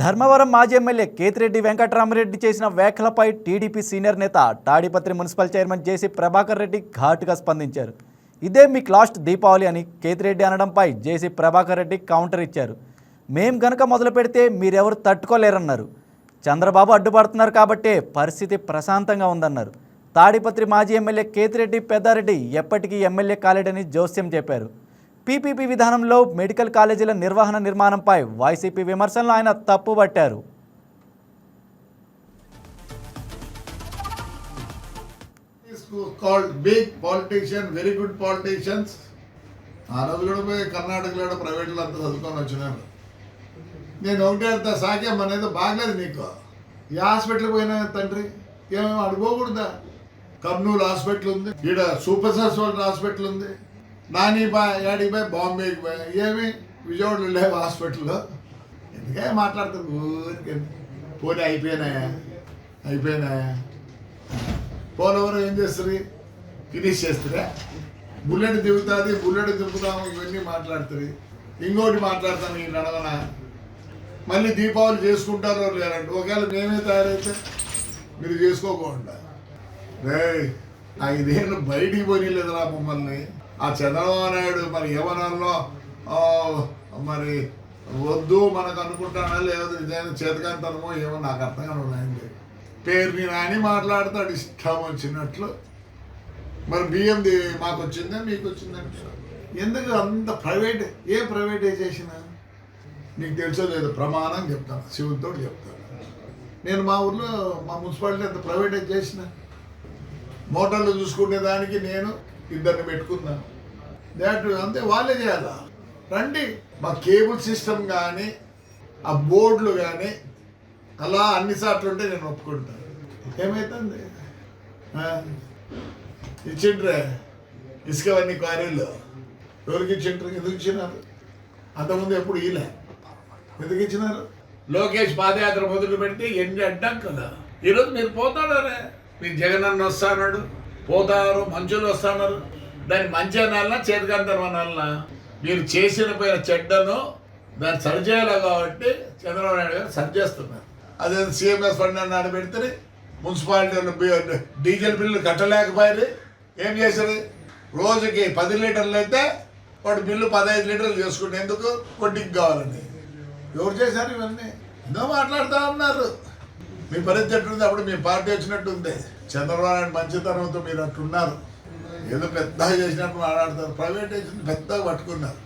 ధర్మవరం మాజీ ఎమ్మెల్యే కేతిరెడ్డి వెంకటరామరెడ్డి చేసిన వ్యాఖ్యలపై టీడీపీ సీనియర్ నేత తాడిపత్రి మున్సిపల్ చైర్మన్ జేసీ ప్రభాకర్ రెడ్డి ఘాటుగా స్పందించారు. ఇదే మీకు లాస్ట్ దీపావళి అని కేతిరెడ్డి అనడంపై జేసీ ప్రభాకర్ రెడ్డి కౌంటర్ ఇచ్చారు. మేం గనక మొదలు పెడితే మీరెవరు తట్టుకోలేరన్నారు. చంద్రబాబు అడ్డుపడుతున్నారు కాబట్టే పరిస్థితి ప్రశాంతంగా ఉందన్నారు. తాడిపత్రి మాజీ ఎమ్మెల్యే కేతిరెడ్డి పెద్దారెడ్డి ఎప్పటికీ ఎమ్మెల్యే కాలేడని జోస్యం చెప్పారు. పీపీపీ విధానంలో మెడికల్ కాలేజీల నిర్వహణ నిర్మాణంపై వైసీపీ విమర్శలను ఆయన తప్పుబట్టారు. Is called big politician, very good politicians. ఆ రోజు కూడా పోయి కర్ణాటకలో కూడా ప్రైవేట్లో అంతా చదువుకొని వచ్చినాను నేను ఒకటే అంత సాక్యం అనేది బాగలేదు నీకు. ఈ హాస్పిటల్కి పోయినా తండ్రి ఏమేమి అడుకోకూడదా కర్నూలు హాస్పిటల్ ఉంది ఈడ సూపర్ స్పెషాలిటీ హాస్పిటల్ ఉంది. నాని బా యాడికి పోయి బాంబేకి పోయి ఏమి? విజయవాడలో లేవు హాస్పిటల్లో. ఎందుకే మాట్లాడుతుంది ఊరికే? పోనీ అయిపోయినాయా? అయిపోయినాయా? పోలవరం ఏం చేస్తుంది ఫినిష్ చేస్తారా? బుల్లెట్ దిగుతుంది బుల్లెట్ దింపుతాము ఇవన్నీ మాట్లాడుతుంది ఇంకోటి మాట్లాడతాను ఈ నడవన. మళ్ళీ దీపావళి చేసుకుంటారో లేరండి ఒకవేళ మేమే తయారైతే మీరు చేసుకోకుండా. రే ఐదేళ్ళు బయటికి పోనీలేదురా మమ్మల్ని. ఆ చంద్రబాబు నాయుడు మరి యవనంలో మరి వద్దు మనకు అనుకుంటానా లేదు నిజమైన చేతకంతనమో ఏమో నాకు అర్థం కాదు పేరుని నాని మాట్లాడతాడు ఇష్టం వచ్చినట్లు. మరి బియ్యంది మాకు వచ్చిందా మీకు వచ్చిందంటే ఎందుకు అంత ప్రైవేట్ ఏ ప్రైవేటైజేషన్? నీకు తెలుసో లేదు ప్రమాణం చెప్తాను శివుడితో చెప్తాను. నేను మా ఊర్లో మా మున్సిపాలిటీ అంత ప్రైవేటైజ్ చేసిన మోటార్లు చూసుకునే దానికి నేను ఇద్దరిని పెట్టుకున్నాను దాట్ అంతే వాళ్ళే చేయాలా? రండి. మా కేబుల్ సిస్టమ్ కానీ ఆ బోర్డులు కానీ అలా అన్ని సార్లు ఉంటే నేను ఒప్పుకుంటాను ఏమవుతుంది ఇచ్చిండ్రే? ఇసుకవన్నీ క్వారీలు ఎవరికి ఇచ్చిండ్రు? ఎందుకు ఇచ్చినారు? అంతకుముందు ఎప్పుడు ఇలా ఎందుకు ఇచ్చినారు? లోకేష్ పాదయాత్ర మొదలు పెట్టి ఎన్ని అడ్డం కదా ఈరోజు మీరు పోతాడారే? మీ జగన్ అన్న వస్తాడు పోతారు మంచులు వస్తున్నారు దాన్ని మంచి అనాలన్నా చేతికంతరం అనాలన్నా మీరు చేసిన పోయిన చెడ్డను దాన్ని సరిచేయాలి కాబట్టి చంద్రబాబు నాయుడు గారు సరిచేస్తున్నారు అదే సిఎంఎస్ ఫండ్ అని ఆడబెడితే మున్సిపాలిటీ డీజిల్ బిల్లు కట్టలేకపోయారు. ఏం చేశారు? రోజుకి పది లీటర్లు అయితే వాడు బిల్లు పదహైదు లీటర్లు చేసుకుంటే ఎందుకు? కొద్దికి కావాలని. ఎవరు చేశారు ఇవన్నీ? ఎన్నో మాట్లాడుతూ ఉన్నారు. మీ పరిస్థితి ఎట్టుంది అప్పుడు మీ పార్టీ వచ్చినట్టు ఉంది. చంద్రబాబు నాయుడు మంచితనంతో మీరు అట్టున్నారు ఏదో పెద్దగా చేసినట్టు మాట్లాడతారు. ప్రైవేటైజేషన్ పెద్దగా పట్టుకున్నారు.